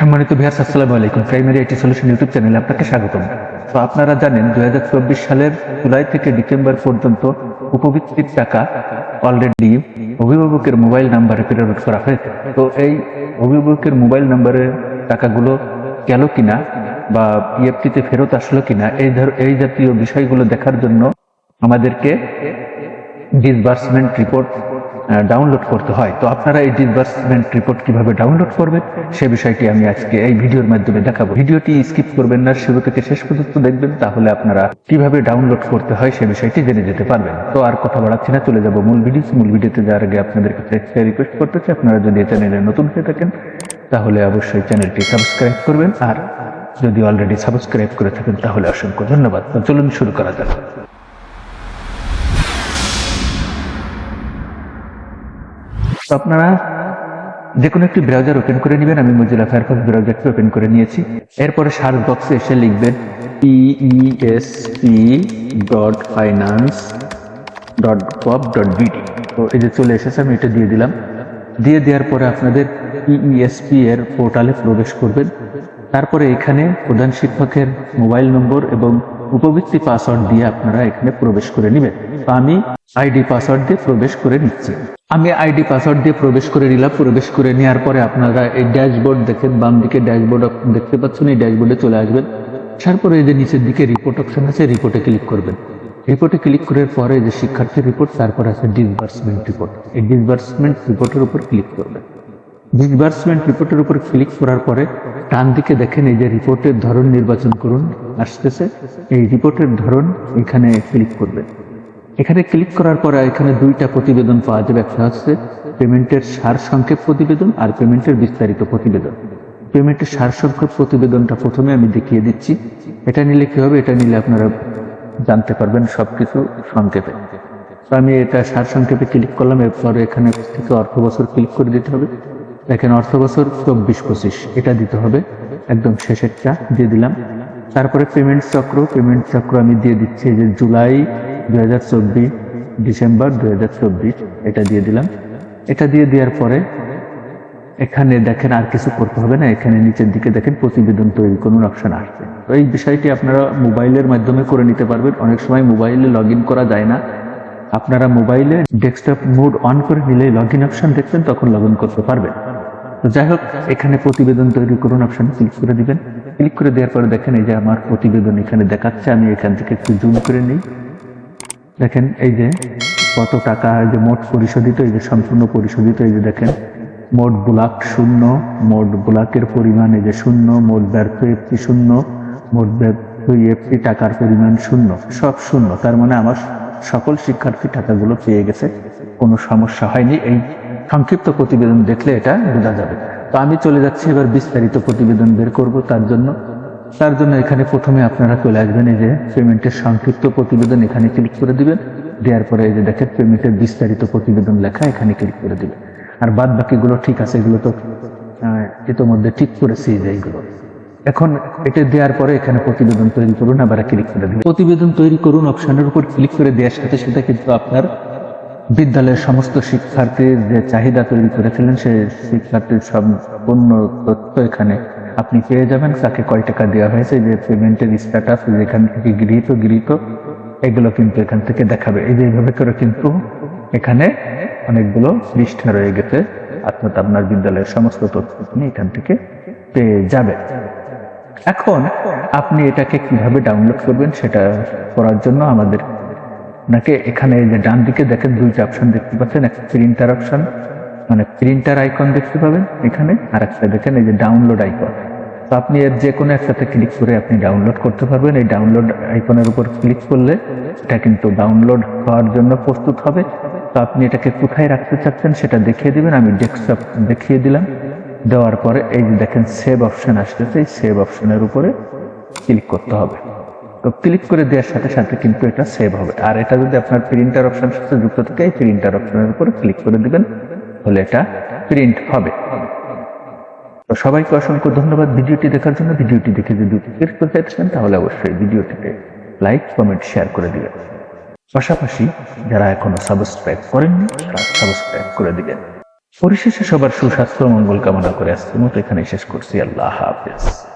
সম্মানিত ভিয়াস আসসালামু আলাইকুম। প্রাইমারি আইটি সলিউশন ইউটিউব চ্যানেলে আপনাকে স্বাগতম। তো আপনারা জানেন দু হাজার চব্বিশ সালের জুলাই থেকে ডিসেম্বর পর্যন্ত উপবৃত্তির টাকা অলরেডি অভিভাবকের মোবাইল নাম্বারে প্রেরণ করা হয়েছে। তো এই অভিভাবকের মোবাইল নাম্বারের টাকাগুলো গেল কিনা বা ইএফটিতে ফেরত আসলো কিনা, এই ধর, এই জাতীয় বিষয়গুলো দেখার জন্য আমাদেরকে ডিসবার্সমেন্ট রিপোর্ট ডাউনলোড করতে হয়। তো আপনারা এই ডিসবার্সমেন্ট রিপোর্ট কীভাবে ডাউনলোড করবেন, সে বিষয়টি আমি আজকে এই ভিডিওর মাধ্যমে দেখাবো। ভিডিওটি স্কিপ করবেন না, শুরু থেকে শেষ পর্যন্ত দেখবেন, তাহলে আপনারা কীভাবে ডাউনলোড করতে হয় সে বিষয়টি জেনে যেতে পারবেন। তো আর কথা বাড়াচ্ছি না, চলে যাব মূল ভিডিও মূল ভিডিওতে যাওয়ার আগে আপনাদের কাছে রিকোয়েস্ট করতেছি আপনারা যদি চ্যানেলে নতুন হয়ে থাকেন, তাহলে অবশ্যই চ্যানেলটি সাবস্ক্রাইব করবেন। আর যদি অলরেডি সাবস্ক্রাইব করে থাকেন, তাহলে অসংখ্য ধন্যবাদ। চলুন শুরু করা যাক। তো আপনারা যে কোনো একটি ব্রাউজার ওপেন করে নেবেন, আমি মজিলা ফায়ারফক্স ব্রাউজারটি ওপেন করে নিয়েছি। এরপরে সার্চ বক্সে এসে লিখবেন E EESP dot finance dot gov dot BD তো এই যে চলে এসেছে, আমি এটা দিয়ে দিলাম। দিয়ে দেওয়ার পরে আপনাদের ইইএসপি এর পোর্টালে প্রবেশ করবেন। তারপরে এখানে প্রধান শিক্ষকের মোবাইল নম্বর এবং উপবৃত্তি পাসওয়ার্ড দিয়ে আপনারা এখানে প্রবেশ করে নেবেন। আমি আইডি পাসওয়ার্ড দিয়ে প্রবেশ করে নিচ্ছি। আমি আইডি পাসওয়ার্ড দিয়ে প্রবেশ করে নিলাম। প্রবেশ করে নেওয়ার পরে আপনারা এই ড্যাশবোর্ড দেখেন, বাম দিকে ড্যাশবোর্ড দেখতে পাচ্ছেন, এই ড্যাশবোর্ডে চলে আসবেন। তারপরে এই যে নিচের দিকে রিপোর্ট অপশন আছে রিপোর্টে ক্লিক করবেন। রিপোর্টে ক্লিক করার পরে যে শিক্ষার্থীর রিপোর্ট তারপর আছে ডিসবার্সমেন্ট রিপোর্ট এই ডিসবার্সমেন্ট রিপোর্টের উপর ক্লিক করবেন। ডিসবার্সমেন্ট রিপোর্টের উপর ক্লিক করার পরে ডান দিকে দেখেন এই যে রিপোর্টের ধরন নির্বাচন করুন, আসতেছে। এই রিপোর্টের ধরন এখানে ক্লিক করবেন এখানে ক্লিক করার পরে এখানে দুইটা প্রতিবেদন পাওয়া যাবে। একটা হচ্ছে পেমেন্টের সার সংক্ষেপ প্রতিবেদন আর পেমেন্টের বিস্তারিত প্রতিবেদন। পেমেন্টের সার সংক্ষেপ প্রতিবেদনটা প্রথমে আমি দেখিয়ে দিচ্ছি। এটা নিলে কি হবে? এটা নিলে আপনারা জানতে পারবেন সবকিছু সংক্ষেপে। তো আমি এটা সার সংক্ষেপে ক্লিক করলাম। এরপরে এখানে থেকে অর্থ বছর ক্লিক করে দিতে হবে। দেখেন অর্থ বছর চব্বিশ পঁচিশ, এটা দিতে হবে। একদম শেষেরটা দিয়ে দিলাম। তারপরে পেমেন্ট চক্র পেমেন্ট চক্র আমি দিয়ে দিচ্ছি যে জুলাই দু হাজার চব্বিশ, ডিসেম্বর দু হাজার চব্বিশ, এটা দিয়ে দিলাম। এটা দিয়ে দেওয়ার পরে এখানে দেখেন আর কিছু করতে হবে না, এখানে নিচের দিকে দেখেন প্রতিবেদন তৈরি করুন অপশন আসবে তো এই বিষয়টি আপনারা মোবাইলের মাধ্যমে করে নিতে পারবেন। অনেক সময় মোবাইলে লগ করা যায় না। আপনারা মোবাইলে ডেস্কটপ মোড অন করে নিলে লগ ইন অপশন দেখবেন, তখন লগ করতে পারবেন। যাই হোক, এখানে প্রতিবেদন তৈরি করুন অপশন ক্লিক করে দিবেন। ক্লিক করে দেওয়ার পরে দেখেন এই যে আমার প্রতিবেদন এখানে দেখাচ্ছে, আমি এখান থেকে একটু জুম করে নিই। দেখেন এই যে কত টাকা, এই যে মোট পরিশোধিত, এই যে সম্পূর্ণ পরিশোধিত, এই যে দেখেন, মোট ব্লাক শূন্য, মোট ব্লাকের পরিমাণ এই যে শূন্য, মোট ব্যর্থ এফটি শূন্য, মোট ব্যর্থ এফটি টাকার পরিমাণ শূন্য, সব শূন্য। তার মানে আমার সকল শিক্ষার্থী টাকাগুলো পেয়ে গেছে, কোনো সমস্যা হয়নি। এই সংক্ষিপ্ত প্রতিবেদন দেখলে এটা বোঝা যাবে। তো আমি চলে যাচ্ছি, এবার বিস্তারিত প্রতিবেদন বের করব তার জন্য। তার জন্য এখানে প্রথমে আপনারা চলে আসবেন, এই যে পেমেন্টের সংক্ষিপ্ত প্রতিবেদন এখানে ক্লিক করে দিবেন। দেওয়ার পরে এই যে দেখেন, পেমেন্টের বিস্তারিত প্রতিবেদন লেখা এখানে ক্লিক করে দিবেন। আর বাদ বাকিগুলো ঠিক আছে, এগুলো তো ইতোমধ্যে ঠিক করেছি যে এইগুলো। এখন এটা দেওয়ার পরে এখানে প্রতিবেদন তৈরি করুন, আবার ক্লিক করে দিন প্রতিবেদন তৈরি করুন অপশনের উপর ক্লিক করে দেওয়ার সাথে সাথে কিন্তু আপনার বিদ্যালয়ের সমস্ত শিক্ষার্থীর যে চাহিদা তৈরি করেছিলেন সেই শিক্ষার্থীর সম্পূর্ণ তথ্য এখানে আপনি পেয়ে যাবেন। তাকে কয় টাকা দেওয়া হয়েছে, যে পেমেন্টের স্ট্যাটাস যেখান থেকে গৃহীত গৃহীত, এগুলো কিন্তু এখান থেকে দেখাবে। এই যে এইভাবে করে কিন্তু এখানে অনেকগুলো পৃষ্ঠা রয়ে গেছে, অর্থাৎ আপনার বিদ্যালয়ের সমস্ত তথ্য আপনি এখান থেকে পেয়ে যাবেন। এখন আপনি এটাকে কীভাবে ডাউনলোড করবেন, সেটা করার জন্য আমাদের আপনাকে এখানে যে ডান দিকে দেখেন দুইটা অপশন দেখতে পাচ্ছেন একটা প্রিন্টার অপশন মানে প্রিন্টার আইকন দেখতে পাবেন এখানে, আর একটা দেখেন এই যে ডাউনলোড আইকন তো আপনি এর যে কোনো একসাথে ক্লিক করে আপনি ডাউনলোড করতে পারবেন। এই ডাউনলোড আইকনের উপর ক্লিক করলে এটা কিন্তু ডাউনলোড হওয়ার জন্য প্রস্তুত হবে। তো আপনি এটাকে কোথায় রাখতে চাচ্ছেন সেটা দেখিয়ে দিবেন। আমি ডেস্কটপ দেখিয়ে দিলাম। দেওয়ার পরে এই যে দেখেন সেভ অপশন আসতেছে। এই সেভ অপশনের উপরে ক্লিক করতে হবে। তো ক্লিক করে দেওয়ার সাথে সাথে কিন্তু এটা সেভ হবে। আর এটা যদি আপনার প্রিন্টার অপশনের সাথে যুক্ত থাকে, এই প্রিন্টার অপশনের উপরে ক্লিক করে দিবেন, তাহলে এটা প্রিন্ট হবে। তো সবাইকে অসংখ্য ধন্যবাদ ভিডিওটি দেখার জন্য। ভিডিওটি দেখে যদি উপকৃত করতে চান, তাহলে অবশ্যই ভিডিওটিতে লাইক কমেন্ট শেয়ার করে দিবেন। পাশাপাশি যারা এখনও সাবস্ক্রাইব করেননি, তারা সাবস্ক্রাইব করে দিবেন। পরিশেষে সবার সুস্বাস্থ্য, মঙ্গল কামনা করে আজকের মতো এখানে শেষ করছি। আল্লাহ হাফেজ।